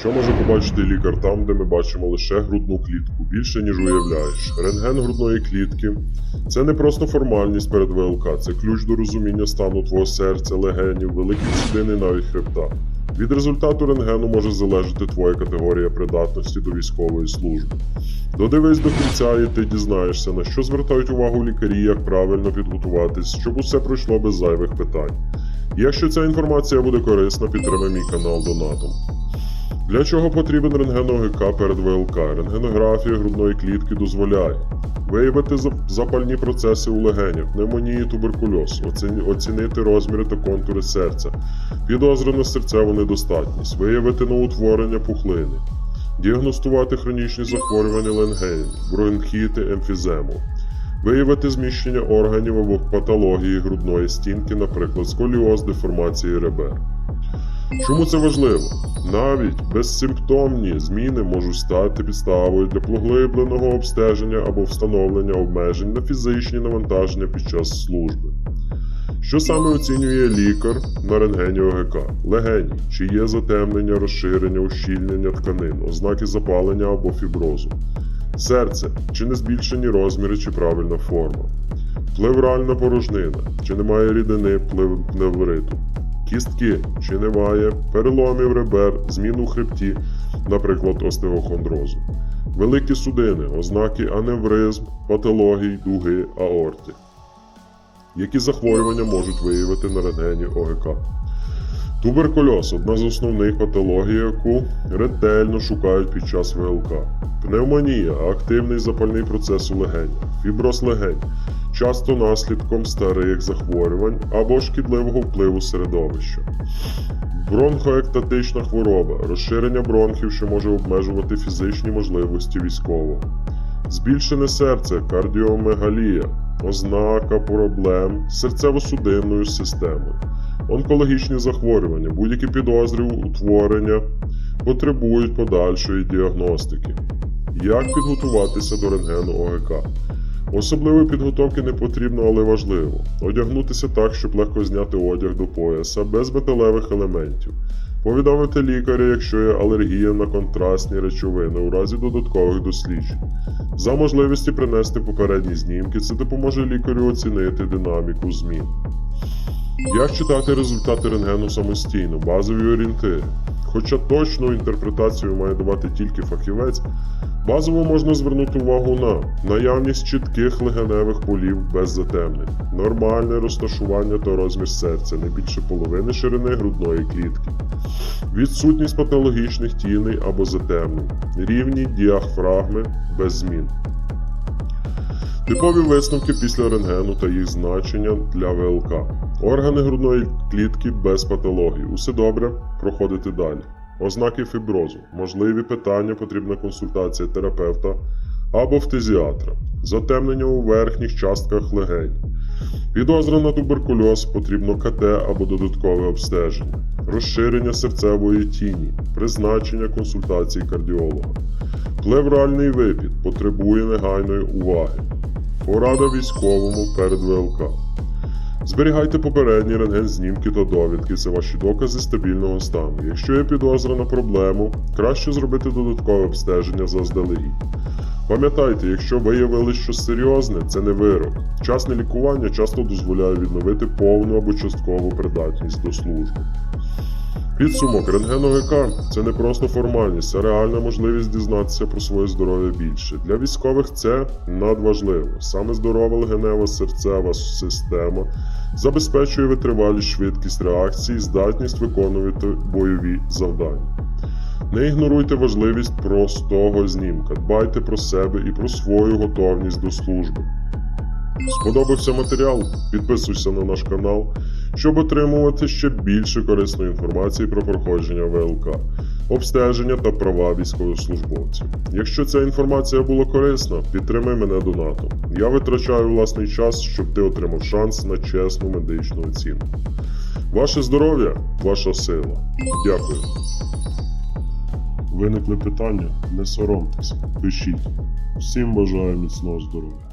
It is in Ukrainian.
Що може побачити лікар там, де ми бачимо лише грудну клітку, більше ніж уявляєш. Рентген грудної клітки це не просто формальність перед ВЛК, це ключ до розуміння стану твого серця, легенів, великих судин і навіть хребта. Від результату рентгену може залежати твоя категорія придатності до військової служби. Додивись до кінця, і ти дізнаєшся, на що звертають увагу лікарі, як правильно підготуватись, щоб усе пройшло без зайвих питань. Якщо ця інформація буде корисна, підтримай мій канал донатом. Для чого потрібен рентген перед ВЛК? Рентгенографія грудної клітки дозволяє виявити запальні процеси у легенях, пневмонії, туберкульоз, оцінити розміри та контури серця, підозрювану серцеву недостатність, виявити новоутворення пухлини, діагностувати хронічні захворювання ленгейн, бронхіти, емфізему, виявити зміщення органів або патології грудної стінки, наприклад, сколіоз, деформації ребер. Чому це важливо? Навіть безсимптомні зміни можуть стати підставою для поглибленого обстеження або встановлення обмежень на фізичні навантаження під час служби. Що саме оцінює лікар на рентгені ОГК? Легені, чи є затемнення, розширення, ущільнення тканин, ознаки запалення або фіброзу. Серце, чи не збільшені розміри, чи правильна форма. Плевральна порожнина, чи немає рідини плев- пневмориту. Кістки, чи немає, переломів ребер, змін у хребті, наприклад, остеохондрозу. Великі судини, ознаки аневризм, патологій, дуги, аорти. Які захворювання можуть виявити на рентгені ОГК? Туберкульоз одна з основних патологій, яку ретельно шукають під час ВЛК. Пневмонія активний запальний процес у легенях. Фіброз легень часто наслідком старих захворювань або шкідливого впливу середовища. Бронхоектатична хвороба розширення бронхів, що може обмежувати фізичні можливості військового. Збільшене серце, кардіомегалія, ознака проблем з серцево-судинною системою, онкологічні захворювання, будь-які підозри утворення потребують подальшої діагностики. Як підготуватися до рентгену ОГК? Особливої підготовки не потрібно, але важливо. Одягнутися так, щоб легко зняти одяг до пояса без металевих елементів. Повідомити лікаря, якщо є алергія на контрастні речовини у разі додаткових досліджень. За можливості принести попередні знімки, це допоможе лікарю оцінити динаміку змін. Як читати результати рентгену самостійно, базові орієнтири. Хоча точну інтерпретацію має давати тільки фахівець, базово можна звернути увагу на наявність чітких легеневих полів без затемнень, нормальне розташування та розмір серця не більше половини ширини грудної клітки, відсутність патологічних тіней або затемнень, рівні діафрагми без змін. Типові висновки після рентгену та їх значення для ВЛК. Органи грудної клітки без патології. Усе добре, проходити далі. Ознаки фіброзу. Можливі питання, потрібна консультація терапевта або фтизіатра. Затемнення у верхніх частках легень. Підозра на туберкульоз потрібно КТ або додаткове обстеження. Розширення серцевої тіні. Призначення консультації кардіолога. Плевральний випід потребує негайної уваги. Порада військовому перед ВЛК. Зберігайте попередні рентген-знімки та довідки. Це ваші докази стабільного стану. Якщо є підозра на проблему, краще зробити додаткове обстеження заздалегідь. Пам'ятайте, якщо виявили щось серйозне, це не вирок. Вчасне лікування часто дозволяє відновити повну або часткову придатність до служби. Підсумок рентген ОГК – це не просто формальність, а реальна можливість дізнатися про своє здоров'я більше. Для військових це надважливо. Саме здорова легенева серцева система забезпечує витривалість, швидкість реакції, здатність виконувати бойові завдання. Не ігноруйте важливість простого знімка, дбайте про себе і про свою готовність до служби. Сподобався матеріал? Підписуйся на наш канал, щоб отримувати ще більше корисної інформації про проходження ВЛК, обстеження та права військовослужбовців. Якщо ця інформація була корисна, підтримай мене донатом. Я витрачаю власний час, щоб ти отримав шанс на чесну медичну оцінку. Ваше здоров'я, ваша сила. Дякую. Виникли питання? Не соромтеся, пишіть. Всім бажаю міцного здоров'я.